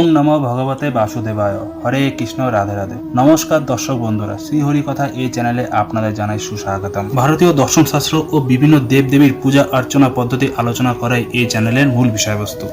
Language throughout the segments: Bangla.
ওম নম ভগবতে বাসুদেবায়। হরে কৃষ্ণ, রাধে রাধে। নমস্কার দর্শক বন্ধুরা, শ্রীহরি কথা এই চ্যানেলে আপনাদের জানাই সুস্বাগতম। ভারতীয় দর্শন শাস্ত্র ও বিভিন্ন দেব দেবীর পূজা অর্চনা পদ্ধতি আলোচনা করাই এই চ্যানেলের মূল বিষয়বস্তু।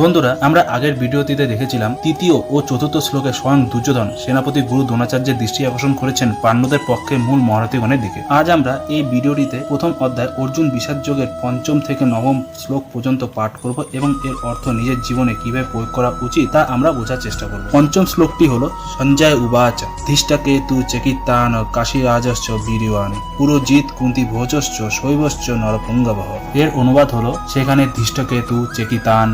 বন্ধুরা, আমরা আগের ভিডিওটিতে দেখেছিলাম তৃতীয় ও চতুর্থ শ্লোকে স্বয়ং দুর্যোধন সেনাপতি গুরু দ্রোণাচার্যের দৃষ্টি আকর্ষণ করেছেন পাণ্ডবদের পক্ষে মূল মহারথীগণের দিকে। আজ আমরা এই ভিডিওটিতে প্রথম অধ্যায় অর্জুন বিষাদ যোগের পঞ্চম থেকে নবম শ্লোক পর্যন্ত পাঠ করব এবং এর অর্থ নিজের জীবনে কীভাবে প্রয়োগ করা উচিত তা আমরা বোঝার চেষ্টা করব। পঞ্চম শ্লোকটি হলো, সঞ্জয় উবাচ, ধৃষ্টাকে তু চেকিত্তান কাশীরাজশ্চ বীরিওয়ানি পুরোজিৎ কুন্তি ভোজশ্চ শৈবশ্চ নরপুঙ্গবহ। এর অনুবাদ হলো, সেখানে ধৃষ্টকেতু চেকিতান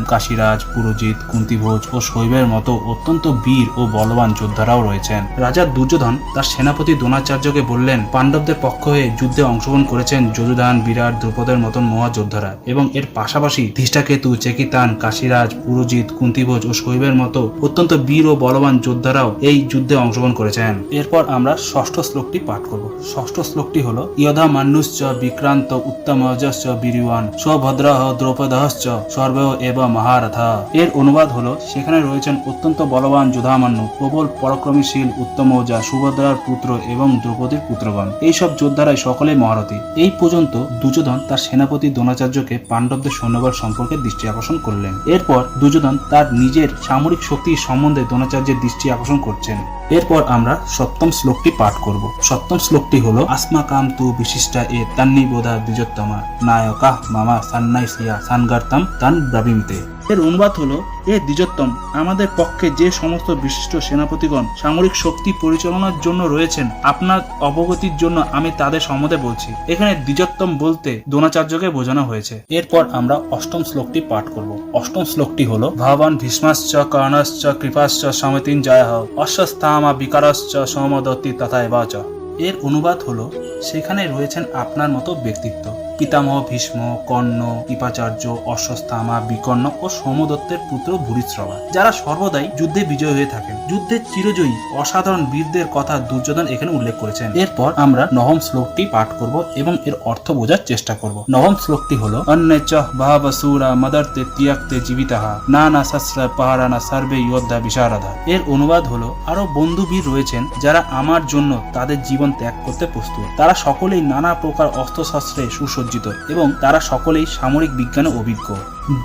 কাশীরাজ পুরোজিৎ, কুন্তিভোজ ও শৈবের মতো অত্যন্ত বীর ও বলবান যোদ্ধারাও রয়েছেন। রাজা দুর্যোধন তার সেনাপতি দ্রোণাচার্যকে বললেন, পাণ্ডবদের পক্ষ হয়ে যুদ্ধে অংশগ্রহণ করেছেন যদুদান বিরাট, দ্রৌপদের মতন মহাযোদ্ধারা এবং এর পাশাপাশি ধৃষ্টাকেতু, চেকিতান, কাশীরাজ, পুরোজিৎ, কুন্তিভোজ ও শৈবের মতো অত্যন্ত বীর ও বলবান যোদ্ধারাও এই যুদ্ধে অংশগ্রহণ করেছেন। এরপর আমরা ষষ্ঠ শ্লোকটি পাঠ করব। ষষ্ঠ শ্লোকটি হলো, ইয়ধা মান্যুশ্চ বিক্রান্ত উত্তমজশ্চ বীরিওয়ান সভদ্রহ দ্রৌপদহশ্চ সর্বেয় এব মহারথা। এর অনুবাদ হলো, সেখানে রয়েছেন অত্যন্ত বলবান যোধামান্য প্রবল পরাক্রমীশীল উত্তমৌজা সুভদ্রার পুত্র এবং দ্রৌপদীর পুত্রগণ। এইসব যোদ্ধারাই সকলেই মহারথী। এই পর্যন্ত দুর্যোধন তার সেনাপতি দ্রোণাচার্যকে পাণ্ডবদের সৈন্যবল সম্পর্কে দৃষ্টি আকর্ষণ করলেন। এরপর দুর্যোধন তার নিজের সামরিক শক্তি সম্বন্ধে দ্রোণাচার্যের দৃষ্টি আকর্ষণ করছেন। এরপর আমরা সপ্তম শ্লোকটি পাঠ করব। সপ্তম শ্লোকটি হলো, আসমাকাম তু বিশিষ্টা এ তান্নি বোধা দ্বিজোত্তমা। নায়কা মামা সান্নাই সিয়া সানগার্তাম তান ব্রাবিমতে এর অনুবাদ হলো, এ দ্বিজোত্তম, আমাদের পক্ষে যে সমস্ত বিশিষ্ট সেনাপতিগণ সামরিক শক্তি পরিচালনার জন্য রয়েছেন, আপনার অবগতির জন্য আমি তাদের সম্বন্ধে বলছি। এখানে দ্বিজোত্তম বলতে দ্রোণাচার্যকে বোঝানো হয়েছে। এরপর আমরা অষ্টম শ্লোকটি পাঠ করব। অষ্টম শ্লোকটি হলো, ভগবান ভীষ্মাশ্চ, কর্ণশ্চ, কৃপাশ্চ সমিতিন জয় অশ্বস্থামা বিকারশ্চ, সমদত্তি তথা এবাচ। এর অনুবাদ হলো, সেখানে রয়েছেন আপনার মতো ব্যক্তিত্ব। পিতামহ, ভীষ্ম, কর্ণ, কৃপাচার্য, অশ্বস্থামা, বিকর্ণ ও সোমদত্তের পুত্র ভূরিশ্রবা, যারা সর্বদাই যুদ্ধে বিজয় হয়ে থাকেন। যুদ্ধের চিরজয়ী অসাধারণ বীরদের কথা দুর্যোধন এখানে উল্লেখ করেছেন। এরপর আমরা নবম শ্লোকটি পাঠ করব এবং এর অর্থ বোঝার চেষ্টা করব। নবম শ্লোকটি হলো অন্যেচ ভাবসুরা মদর্তে তিয়াক্তে জীবিতাহা না না শস্ত্র পাহারানা সার্বে যোদ্ধা বিশারদা। এর অনুবাদ হলো আরও বন্ধু বীর রয়েছেন যারা আমার জন্য তাদের জীবন ত্যাগ করতে প্রস্তুত। তারা সকলেই নানা প্রকার অস্ত্রশস্ত্রে সুসজ্জিত এবং তারা সকলেই সামরিক বিজ্ঞানে অভিজ্ঞ।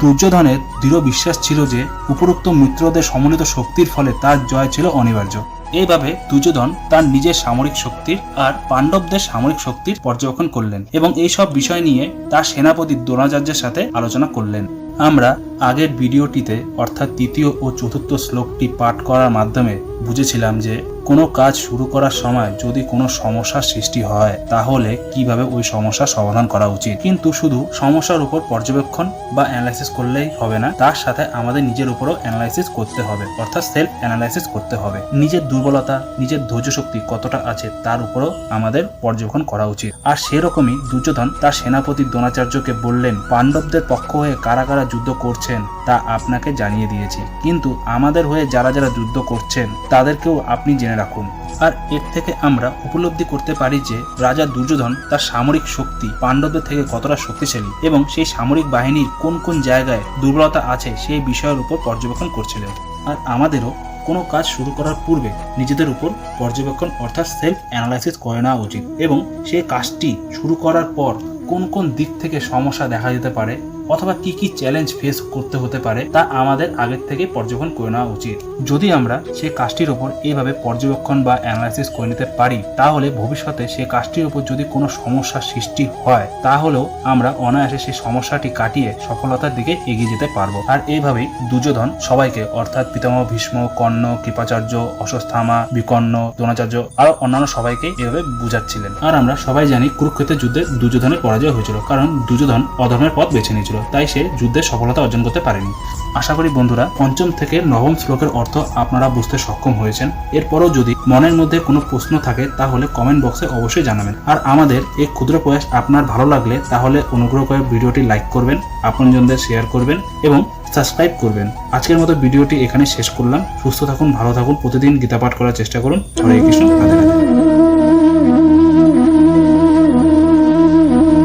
দুর্যোধনের দৃঢ় বিশ্বাস ছিল যে, উপরোক্ত মিত্রদের সমন্বিত শক্তির ফলে তার জয় ছিল অনিবার্য। এইভাবে দুর্যোধন তার নিজের সামরিক শক্তির আর পাণ্ডবদের সামরিক শক্তির পর্যবেক্ষণ করলেন এবং এই সব বিষয় নিয়ে তার সেনাপতি দ্রোণাচার্যের সাথে আলোচনা করলেন। আমরা আগের ভিডিওটিতে, অর্থাৎ তৃতীয় ও চতুর্থ শ্লোকটি পাঠ করার মাধ্যমে বুঝেছিলাম যে কোনো কাজ শুরু করার সময় যদি কোনো সমস্যার সৃষ্টি হয়, তাহলে কীভাবে ওই সমস্যার সমাধান করা উচিত? কিন্তু শুধু সমস্যার উপর পর্যবেক্ষণ বা অ্যানালাইসিস করলেই হবে না, তার সাথে আমাদের নিজের উপরও অ্যানালাইসিস করতে হবে, অর্থাৎ সেলফ অ্যানালাইসিস করতে হবে। নিজের দুর্বলতা, নিজের ধৈর্য শক্তি কতটা আছে, তার উপরও আমাদের পর্যবেক্ষণ করা উচিত। আর সেরকমই দুর্যোধন তার সেনাপতি দ্রোণাচার্যকে বললেন, পাণ্ডবদের পক্ষ হয়ে কারা কারা যুদ্ধ করছেন, তা আপনাকে জানিয়ে দিয়েছি। কিন্তু আমাদের হয়ে যারা যারা যুদ্ধ করছেন তাদেরকেও আপনি জেনে রাখুন। আর এর থেকে আমরা উপলব্ধি করতে পারি যে রাজা দুর্যোধন তার সামরিক শক্তি পাণ্ডবদের থেকে কতটা শক্তিশালী এবং সেই সামরিক বাহিনীর কোন কোন জায়গায় দুর্বলতা আছে সেই বিষয়ের উপর পর্যবেক্ষণ করছিলেন। আর আমাদেরও কোনো কাজ শুরু করার পূর্বে নিজেদের উপর পর্যবেক্ষণ অর্থাৎ সেলফ অ্যানালাইসিস করে নেওয়া উচিত এবং সেই কাজটি শুরু করার পর কোন কোন দিক থেকে সমস্যা দেখা যেতে পারে অথবা কি কি চ্যালেঞ্জ ফেস করতে হতে পারে তা আমাদের আগের থেকে পর্যবেক্ষণ করে নেওয়া উচিত। যদি আমরা সেই কাজটির উপর এইভাবে পর্যবেক্ষণ বা অ্যানালাইসিস করে নিতে পারি, তাহলে ভবিষ্যতে সেই কাজটির উপর যদি কোনো সমস্যার সৃষ্টি হয়, তাহলেও আমরা অনায়াসে সেই সমস্যাটি কাটিয়ে সফলতার দিকে এগিয়ে যেতে পারব। আর এইভাবেই দুর্যোধন সবাইকে, অর্থাৎ পিতামহ, ভীষ্ম, কর্ণ, কৃপাচার্য অশ্বস্থামা বিকর্ণ, দ্রোণাচার্য আরও অন্যান্য সবাইকে এভাবে বুঝাচ্ছিলেন। আর আমরা সবাই জানি কুরুক্ষেত্রের যুদ্ধে দুর্যোধনের পরাজয় হয়েছিল, কারণ দুর্যোধন অধর্মের পথ বেছে নিয়েছিল। তাই সে যুদ্ধে সফলতা অর্জন করতে পারেনি। আশা করি বন্ধুরা, পঞ্চম থেকে নবম শ্লোকের অর্থ আপনারা বুঝতে সক্ষম হয়েছেন। এরপরও যদি মনের মধ্যে কোনো প্রশ্ন থাকে, তাহলে কমেন্ট বক্সে অবশ্যই জানাবেন। আর আমাদের এই ক্ষুদ্র প্রয়াস আপনার ভালো লাগলে, তাহলে অনুগ্রহ করে ভিডিওটি লাইক করবেন, আপনজনদের শেয়ার করবেন এবং সাবস্ক্রাইব করবেন। আজকের মতো ভিডিওটি এখানে শেষ করলাম। সুস্থ থাকুন, ভালো থাকুন, প্রতিদিন গীতা পাঠ করার চেষ্টা করুন। হরে কৃষ্ণ